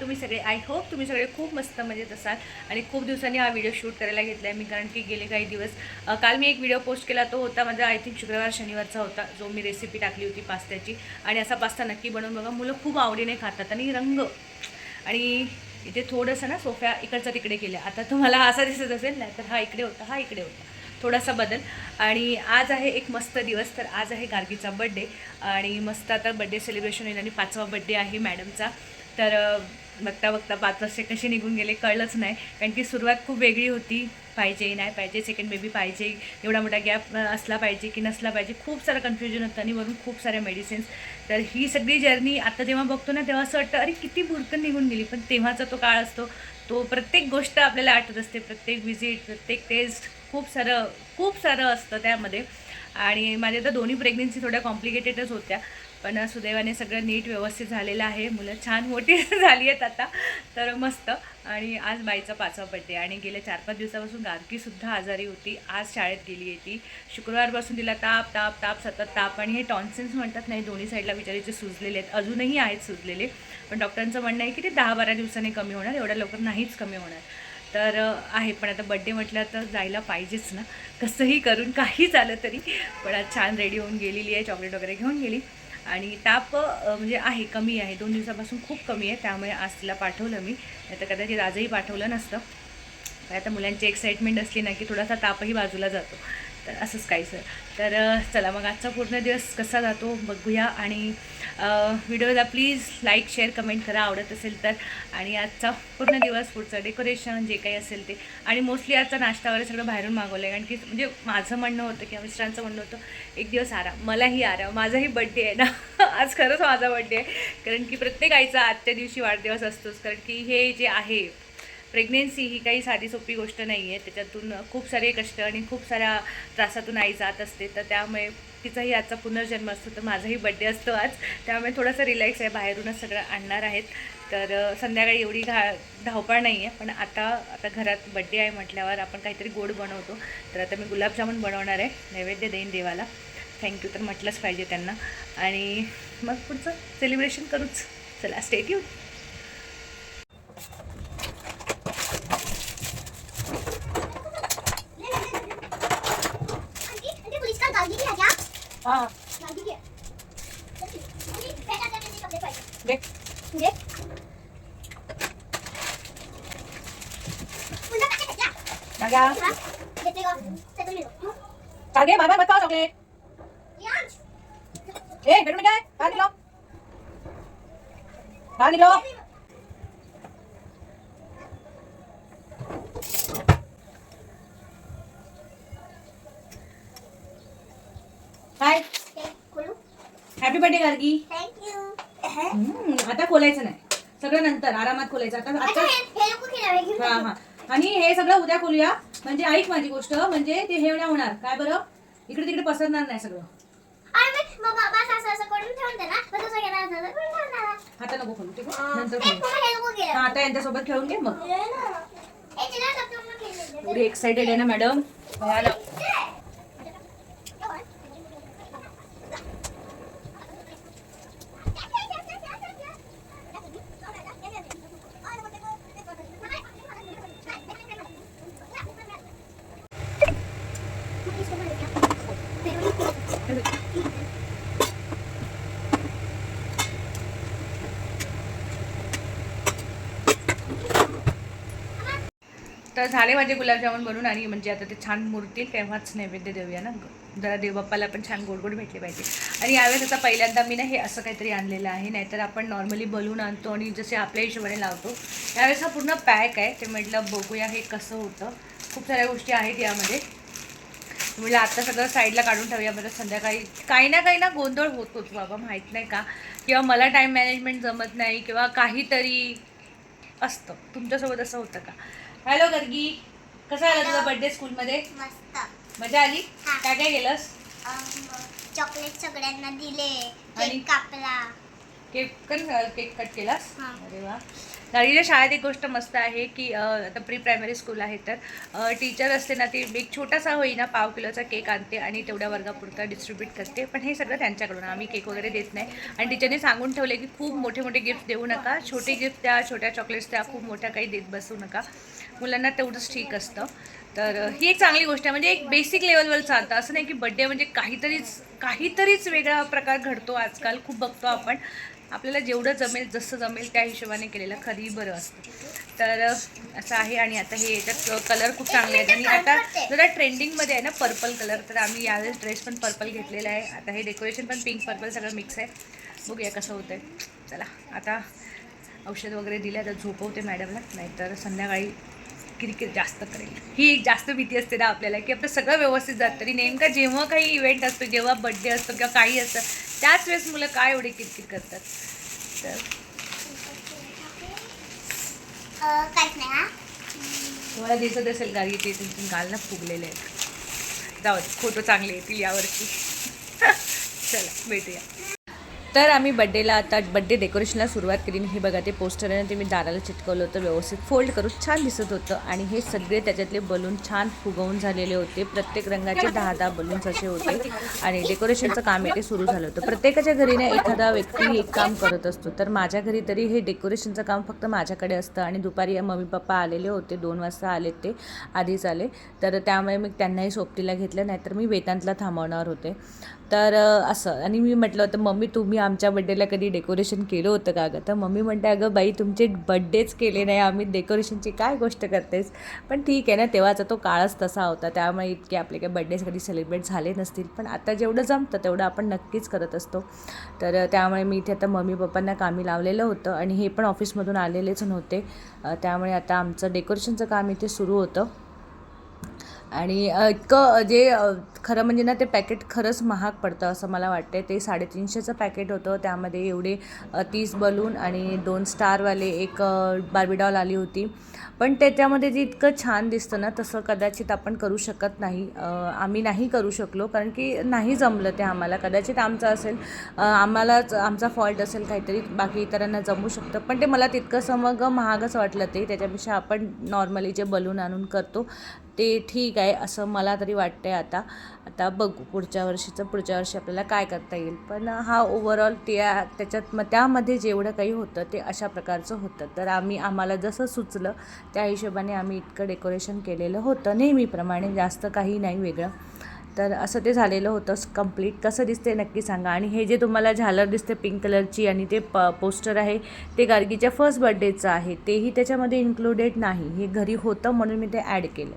तुम्ही सगळे I hope तुम्ही सगळे खूप मस्त मजेत असाल. आणि खूप दिवसांनी हा व्हिडिओ शूट करायला घेतला आहे मी कारण की गेले काही दिवस. काल मी एक व्हिडिओ पोस्ट केला तो होता माझा आय थिंक शुक्रवार शनिवारचा होता जो मी रेसिपी टाकली होती पास्त्याची. आणि असा पास्ता नक्की बनवून बघा मुलं खूप आवडीने खातात आणि रंग. आणि इथे थोडंसं ना सोफ्या इकडचा तिकडे केल्या. आता तुम्हाला असा दिसत असेल नाही तर हा इकडे होता हा इकडे होता. थोडासा बदल. आणि आज आहे एक मस्त दिवस तर आज आहे गार्गीचा बड्डे आणि मस्त आता बड्डे सेलिब्रेशन होईल आणि पाचवा बड्डे आहे मॅडमचा तर बघता बघता पाच वर्षे कसे निघून गेले कळलंच नाही. कारण की सुरुवात खूप वेगळी होती. पाहिजे नाही? पाहिजे सेकंड बेबी पाहिजे. एवढा मोठा गॅप असला पाहिजे की नसला पाहिजे. खूप सारं कन्फ्युजन होतं आणि वरून खूप साऱ्या मेडिसिन्स तर ही सगळी जर्नी आता जेव्हा बघतो ना तेव्हा असं वाटतं अरे किती भुरकन निघून गेली. पण तेव्हाचा तो काळ असतो. तो प्रत्येक गोष्ट आपल्याला आठवत असते. प्रत्येक विजिट प्रत्येक टेस्ट खूप सारं खूप सारं असतं त्यामध्ये. आणि माझ्या तर दोन्ही प्रेग्नेन्सी थोड्या कॉम्प्लिकेटेडच होत्या. पण सुदैवाने सगळं नीट व्यवस्थित झालेलं आहे. मुलं छान मोठी झाली आहेत आता. तर मस्त. आणि आज बाईचा पाचवा बड्डे आणि गेल्या चार पाच दिवसापासून गारकीसुद्धा आजारी होती. आज शाळेत गेली आहे ती. शुक्रवारपासून तिला ताप ताप ताप सतत ताप आणि हे टॉन्सिन्स म्हणतात नाही दोन्ही साईडला बिचारीचे सुजलेले आहेत. अजूनही आहेत सुजलेले. पण डॉक्टरांचं म्हणणं आहे की ते दहा बारा दिवसांनी कमी होणार. एवढ्या लवकर नाहीच कमी होणार. तर आहे. पण आता बड्डे म्हटलं तर जायला पाहिजेच ना. कसंही करून काही झालं तरी. पण आज छान रेडी होऊन गेलेली आहे. चॉकलेट वगैरे घेऊन गेली. आणि ताप म्हणजे आहे कमी आहे. दोन दिवसापासून खूप कमी आहे. त्यामुळे आज तिला पाठवलं मी. नाही तर कदाचित आजही पाठवलं नसतं. आता मुलांची एक्साइटमेंट असली ना की थोडासा तापही बाजूला जातो. तर असंच काहीसं तर चला मग आजचा पूर्ण दिवस कसा जातो बघूया आणि व्हिडिओला प्लीज लाईक शेअर कमेंट करा. आवडत असेल तर. आणि आजचा पूर्ण दिवस पुढचं डेकोरेशन जे काही असेल ते. आणि मोस्टली आजचा नाश्ता वगैरे सगळं बाहेरून मागवलं आहे कारण की म्हणजे माझं म्हणणं होतं किंवा मिस्टरांचं म्हणणं होतं एक दिवस आराम. मलाही आराम. माझाही बड्डे आहे ना. आज खरंच माझा बड्डे आहे. कारण की प्रत्येक आईचा आजच्या दिवशी वाढदिवस असतोच. कारण की हे जे आहे प्रेग्नेन्सी ही काही साधी सोपी गोष्ट नाही आहे त्याच्यातून खूप सारे कष्ट आणि खूप साऱ्या त्रासातून आई जात असते. तर त्यामुळे तिचाही आजचा पुनर्जन्म असतो. तर माझाही बड्डे असतो आज. त्यामुळे थोडंसं रिलॅक्स आहे. बाहेरूनच सगळं आणणार आहेत. तर संध्याकाळी एवढी घा धावपळ नाही आहे पण आता आता घरात बड्डे आहे म्हटल्यावर आपण काहीतरी गोड बनवतो. तर आता मी गुलाबजामुन बनवणार आहे. नैवेद्य देईन देवाला. थँक्यू तर म्हटलंच पाहिजे त्यांना. आणि मग पुढचं सेलिब्रेशन करूच. चला स्टेट यू हां गाड़ी भी है आंटी बैठ आते मैंने कपड़े पहने देख देख मुन्ना का है क्या जाग्या हाँ देखो सेकंड ले लो जागे बाय बाय मत खाओ चॉकलेट यांश ए बेडरूम में क्या है बाहर निकलो बाहर निकलो hi happy birthday Gargi हम्म, आता खोलायचं नाही. सगळं नंतर आरामात खोलायचं. आता आता हे हे आणि हे सगळं उद्या खोलूया. म्हणजे ऐक माझी गोष्ट म्हणजे ते हे नाही होणार. काय बरं? इकडे तिकडे पसरणार नाही सगळं. आता नको खोलू ठीक आहे? नंतर खोलू. हे आता यांच्यासोबत खेळून घे मग. एवढी एक्साइटेड आहे ना मॅडम भयानक तर झाले माझे गुलाबजामुन बनून आणि म्हणजे आता ते छान मुरतील तेव्हाच नैवेद्य देऊया ना. जरा देवबाप्पाला पण छान गोड गोड भेटले पाहिजे. आणि यावेळेस आता पहिल्यांदा मी ना हे असं काहीतरी आणलेलं आहे नाहीतर आपण नॉर्मली बलून आणतो आणि जसे आपल्या हिशोबाने लावतो. यावेळेस हा पूर्ण पॅक आहे. ते म्हटलं बघूया हे कसं होतं. खूप साऱ्या गोष्टी आहेत यामध्ये. म्हणजे आता सगळं साईडला काढून ठेवूया. बरं संध्याकाळी काही ना काही ना गोंधळ होतोच बाबा माहीत नाही का. किंवा मला टाईम मॅनेजमेंट जमत नाही किंवा काहीतरी असतं. तुमच्यासोबत असं होतं का? हॅलो गर्गी कसा आला तुझा बर्थडे स्कूलमध्ये मस्त. मजा आली? हा. काय काय केलंस? चॉकलेट सगळ्यांना दिले. आणि? केक कापला. केक पण केक कट केलास? हा. अरे वा. गाडीच्या शाळेत एक गोष्ट मस्त आहे की अ, आता प्री प्रायमरी स्कूल आहे तर टीचर असते ना ती एक छोटासा होईना पाव किलोचा केक आणते आणि तेवढ्या वर्गापुरता डिस्ट्रीब्यूट करते. पण हे सगळं त्यांच्याकडून. आम्ही केक वगैरे देत नाही. आणि टीचरने सांगून ठेवले की खूप मोठे मोठे गिफ्ट देऊ नका. छोटे गिफ्ट द्या छोट्या चॉकलेट्स द्या खूप मोठ्या काही देत बसू नका. मुलांना तेवढंच ठीक असतं. तर ही एक चांगली गोष्ट आहे. म्हणजे एक बेसिक लेवलवर चालतं असं नाही की बड्डे म्हणजे काहीतरीच काहीतरीच वेगळा प्रकार घडतो आजकाल. खूप बघतो आपण. आपल्याला जेवढं जमेल जसं जमेल त्या हिशोबाने केलेलं खरी बरं असतं. तर असं आहे आणि आता हे याच्यात कलर खूप चांगले आहेत. आणि आता जरा ट्रेंडिंगमध्ये आहे ना पर्पल कलर तर आम्ही यावेळेस ड्रेस पण पर्पल घेतलेला आहे. आता हे डेकोरेशन पण पिंक पर्पल सगळं मिक्स आहे. बघूया कसं होतं आहे चला आता औषध वगैरे दिलं तर झोपवते मॅडमला नाहीतर संध्याकाळी किरकिर जास्त करेल. ही एक जास्त भीती असते ना आपल्याला की आपलं सगळं व्यवस्थित जात. तरी नेमका जेव्हा काही इव्हेंट असतो जेव्हा बड्डे असतो किंवा काही असतं त्याच वेळेस मुलं काय एवढी किरकिर करतात? तर तुम्हाला दिसत असेल गाडी ते तुमचे गाल ना फुगलेले आहेत? जाऊ दे फोटो चांगले येतील यावर्षी चला भेटूया. तर आम्ही बड्डेला आता बड्डे डेकोरेशनला सुरुवात केली. हे बघा ते पोस्टर आहे ते मी दाराला चिटकवलं होतं व्यवस्थित फोल्ड करून छान दिसत होतं. आणि हे सगळे त्याच्यातले बलून छान फुगवून झालेले होते. प्रत्येक रंगाचे दहा दहा बलून्स असे होते. आणि डेकोरेशनचं काम येते सुरू झालं होतं. प्रत्येकाच्या घरी ना एखादा व्यक्ती एक काम करत असतो. तर माझ्या घरी तरी हे डेकोरेशनचं काम फक्त माझ्याकडे असतं. आणि दुपारी मम्मी पप्पा आलेले होते. दोन वाजता आले ते आधीच आले. तर त्यामुळे मी त्यांनाही सोबतीला घेतलं. नाहीतर मी वेतांतला थांबवणार होते. तर असं. आणि मी म्हटलं होतं मम्मी तुम्ही आमच्या बड्डेला कधी डेकोरेशन केलं होतं का अगं तर मम्मी म्हणते अगं बाई तुमचे बड्डेच केले नाही. आम्ही डेकोरेशनची काय गोष्ट करतेस? पण ठीक आहे ना तेव्हाचा तो काळच तसा होता. त्यामुळे इतके आपले काही बड्डेज कधी सेलिब्रेट झाले नसतील. पण आता जेवढं जमतं तेवढं आपण नक्कीच करत असतो. तर त्यामुळे मी इथे आता मम्मी पप्पांना कामी लावलेलं होतं. आणि हे पण ऑफिसमधून आलेलेच नव्हते. त्यामुळे आता आमचं डेकोरेशनचं काम इथे सुरू होतं. आणि इतकं जे खरं म्हणजे ना ते पॅकेट खरंच महाग पडतं असं मला वाटतं ते साडेतीनशेचं पॅकेट होतं. त्यामध्ये एवढे तीस बलून आणि दोन स्टारवाले एक बार्बीडॉल आली होती. पण त्याच्यामध्ये जे इतकं छान दिसतं ना तसं कदाचित आपण करू शकत नाही. आम्ही नाही करू शकलो कारण की नाही जमलं ते आम्हाला. कदाचित आमचं असेल आम्हालाच आमचा फॉल्ट असेल काहीतरी बाकी इतरांना जमू शकतं. पण ते मला तितकंसं मग महागच वाटलं ते. त्याच्यापेक्षा आपण नॉर्मली जे बलून आणून करतो ते ठीक आहे असं मला तरी वाटतं आहे आता. आता बघू पुढच्या वर्षीचं पुढच्या वर्षी आपल्याला काय करता येईल. पण हा ओव्हरऑल त्या त्याच्यात मग त्यामध्ये जेवढं काही होतं ते अशा प्रकारचं होतं. तर आम्ही आम्हाला जसं सुचलं त्या हिशोबाने आम्ही इतकं डेकोरेशन केलेलं होतं. नेहमीप्रमाणे जास्त काही नाही वेगळं. तर असं ते झालेलं होतं कंप्लीट कसं दिसते नक्की सांगा. आणि हे जे तुम्हाला झालर दिसते पिंक कलरची आणि ते प पोस्टर आहे ते गार्गीच्या फर्स्ट बड्डेचं आहे. तेही त्याच्यामध्ये इन्क्लुडेड नाही. हे घरी होतं म्हणून मी ते ॲड केलं.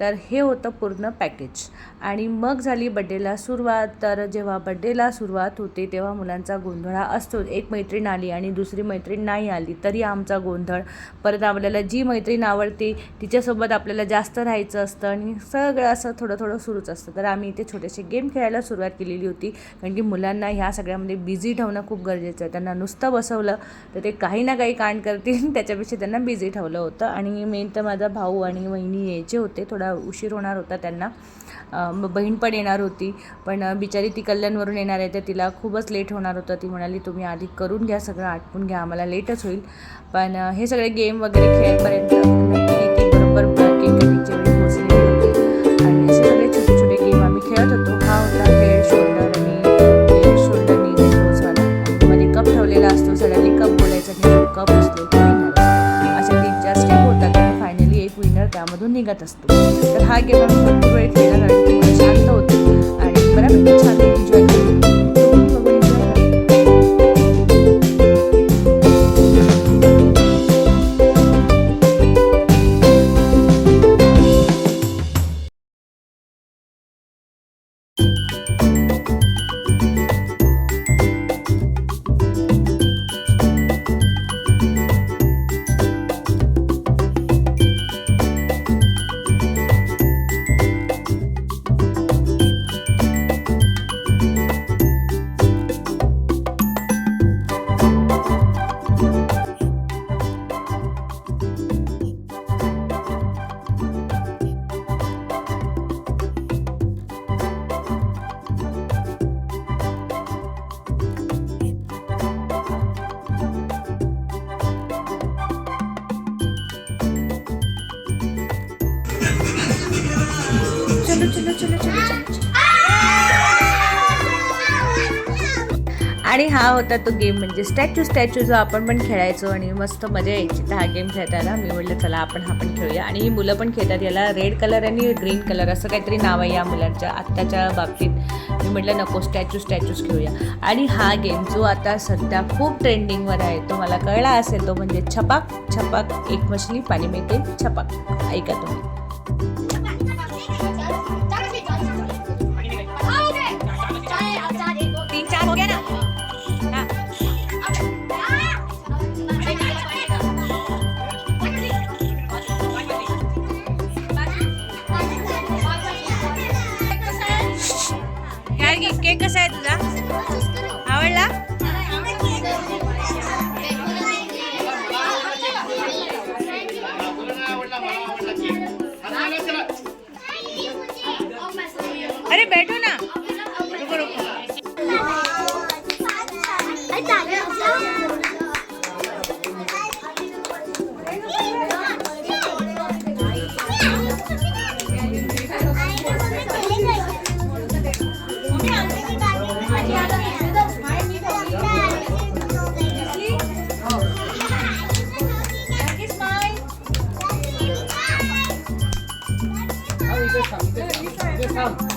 तर हे होतं पूर्ण पॅकेज. आणि मग झाली बड्डेला सुरुवात. तर जेव्हा बड्डेला सुरुवात होते तेव्हा मुलांचा गोंधळ हा असतो एक मैत्रीण आली आणि दुसरी मैत्रीण नाही आली तरी आमचा गोंधळ. परत आपल्याला जी मैत्रीण आवडते तिच्यासोबत आपल्याला जास्त राहायचं असतं आणि सगळं असं थोडं थोडं सुरूच असतं. तर आम्ही इथे छोटेसे गेम खेळायला सुरुवात केलेली होती कारण की मुलांना ह्या सगळ्यामध्ये बिझी ठेवणं खूप गरजेचं आहे. त्यांना नुसतं बसवलं तर ते काही ना काही कांड करतील. त्याच्यापेक्षा त्यांना बिझी ठेवलं होतं. आणि मेन तर माझा भाऊ आणि वहिनी यायचे होते थोडा उशीर होणार होता त्यांना. मग बहीण पण येणार होती. पण बिचारी ती कल्याणवरून येणार आहे तर तिला खूपच लेट होणार होतं. ती म्हणाली तुम्ही आधी करून घ्या सगळं आटपून घ्या आम्हाला लेटच होईल. पण हे सगळे गेम वगैरे खेळपर्यंत नक्की ती बरोबर केक कटिंगच्या वेळी पोचलेली होती. आणि असे सगळे छोटे छोटे गेम आम्ही खेळत होतो. हा होता हेड शोल्डर आणि हेडमध्ये कप ठेवलेला असतो सगळ्यांनी कप बोलायचा कप असतो. त्यामधून निघत असतो. तर हा गेम आम्ही भरपूर वेळ खेळला कारण की मुलं शांत होती आणि बऱ्यापैकी छान एन्जॉय करतो चलो चलो चलो आणि हा होता तो गेम म्हणजे स्टॅच्यू स्टॅच्यू जो आपण पण खेळायचो आणि मस्त मजा यायची. तर हा गेम खेळताना मी म्हटलं चला आपण हा पण खेळूया. आणि ही मुलं पण खेळतात याला रेड कलर आणि ग्रीन कलर असं काहीतरी नाव आहे या मुलांच्या आत्ताच्या बाबतीत. मी म्हटलं नको स्टॅच्यू स्टॅच्यूज खेळूया. आणि हा गेम जो आता सध्या खूप ट्रेंडिंगवर आहे तो मला कळला असेल तो म्हणजे छपाक छपाक एक मछली पाणी मिळते छपाक. ऐका तुम्ही. Come.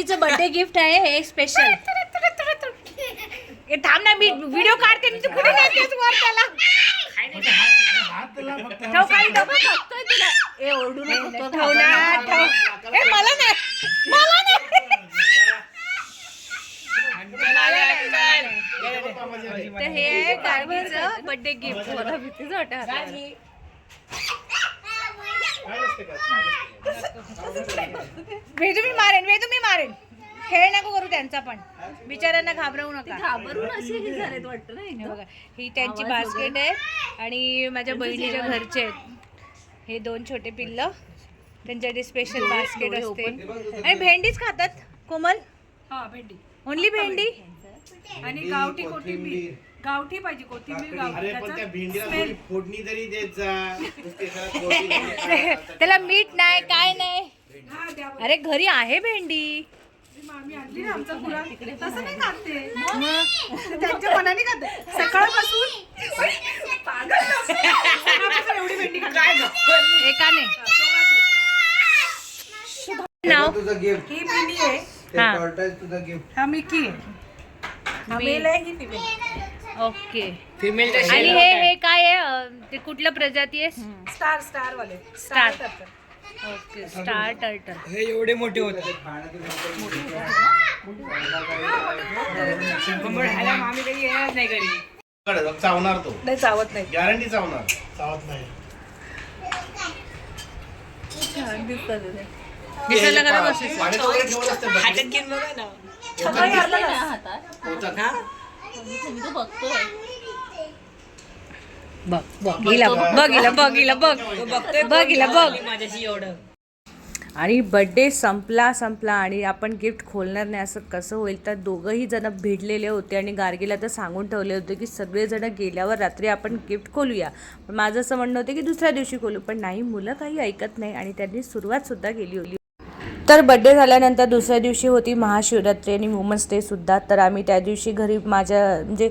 गार्गीचं बर्थडे गिफ्ट आहे हे स्पेशल थांब ना मी व्हिडिओ काढते मी तू कुठे नेतेस वर त्याला? ठेव खाली डबा बघतोय तुला. ए ओरडू नको ठेव ना ठेव. ए मला नाही मला नाही. तर हे आहे बर्थडे गिफ्ट मला भीतीच वाटत वेदू मी मारेन वेदू मी मारेन. खेळ नको करू त्यांचा पण. बिचाऱ्यांना घाबरवू नका. घाबरून हे झालेत वाटतं ना हे एकदम. बघा ही त्यांची बास्केट आहे आणि माझ्या बहिणीच्या घरचे आहेत. हे दोन छोटे पिल्ल. त्यांच्यासाठी स्पेशल बास्केट असते. आणि भेंडीच खातात. कोमल? हा भेंडी. ओनली भेंडी. आणि गावठी कोथिंबीर. गावठी पाहिजे कोथिंबीर गावठी. अरे पण त्या त्याचा भेंडीला. थोडी फोडणी तरी देत जा. नुसते त्याला फोडणी मीठ नाही काय नाही. हा द्या बरं. अरे घरी आहे भेंडी. आणली ना आमचा गुरा तसं नाही खाते. ते त्यांच्या मनाने खाते. सकाळपासून पागल नसते. सकाळपासून एवढी भेंडी खाते एकाने. नाव? तुझं गिफ्ट ही आहे. हा. तुझं हा मिकी आहे. मेल आहे ही फिमेल ओके आणि हे हे काय आहे? ते कुठलं प्रजाती आहे स्टार स्टार वाले. करतात. ओके स्टार टर्टल हे एवढे मोठे होते. कधी येणार नाही घरी. चावणार तो. नाही चावत नाही. गॅरंटी चावणार. चावत नाही. छान दिसतात. दिसायला वगैरे ठेवत असते ना. सकाळी आणलं ना. पोहोचत. हा बघ बघ हिला बघ. बघ हिला बघ हिला बघ. बघतोय. बघ हिला बघ. माझ्याशी एवढं. आणि बड्डे संपला संपला आणि आपण गिफ्ट खोलणार नाही असं कसं होईल? तर दोघंही जण भिडलेले होते आणि गार्गीला तर सांगून ठेवले होते की सगळेजण गेल्यावर रात्री आपण गिफ्ट खोलूया. पण माझं असं म्हणणं होतं की दुसऱ्या दिवशी खोलू पण नाही मुलं काही ऐकत नाही आणि त्यांनी सुरुवातसुद्धा केली होती. तर बड्डे झाल्यानंतर दुसऱ्या दिवशी होती महाशिवरात्री आणि वुमन्स डे सुद्धा. तर आम्ही त्या दिवशी घरी माझ्या म्हणजे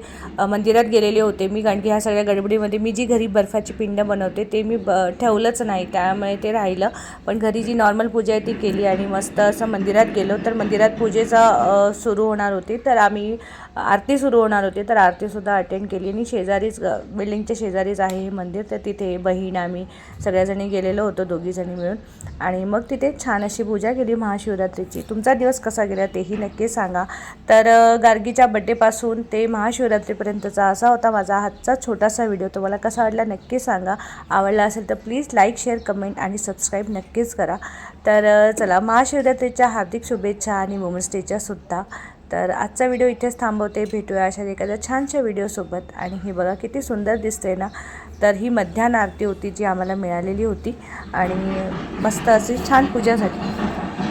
मंदिरात गेलेले होते. मी कारण की ह्या सगळ्या गडबडीमध्ये मी जी घरी बर्फाची पिंड बनवते ते मी ब ठेवलंच नाही. त्यामुळे ते राहिलं. पण घरी जी नॉर्मल पूजा आहे ती केली आणि मस्त असं मंदिरात गेलो. तर मंदिरात पूजेचा सुरू होणार होती. तर आम्ही आरती सुरू होणार होती. तर आरतीसुद्धा अटेंड केली आणि शेजारीच बिल्डिंगच्या शेजारीच आहे हे मंदिर. तर तिथे बहीण आम्ही सगळ्याजणी गेलेलो होतो दोघीजणी मिळून. आणि मग तिथे छान अशी पूजा केली. महाशिवरात्रीची. तुमचा दिवस कसा गेला तेही नक्की सांगा. तर गार्गीच्या बड्डेपासून ते महाशिवरात्रीपर्यंतचा असा होता माझा हातचा छोटासा व्हिडिओ तुम्हाला कसा वाटला नक्की सांगा. आवडला असेल तर प्लीज लाईक शेअर कमेंट आणि सबस्क्राईब नक्कीच करा. तर चला महाशिवरात्रीच्या हार्दिक शुभेच्छा आणि वुमन्स डेच्या सुद्धा तर आजचा व्हिडिओ इथेच थांबवते. भेटूया अशा एखाद्या छानशा व्हिडिओसोबत आणि हे बघा किती सुंदर दिसते ना? तर ही मध्यान आरती होती जी आम्हाला मिळालेली होती. आणि मस्त अशी छान पूजा झाली.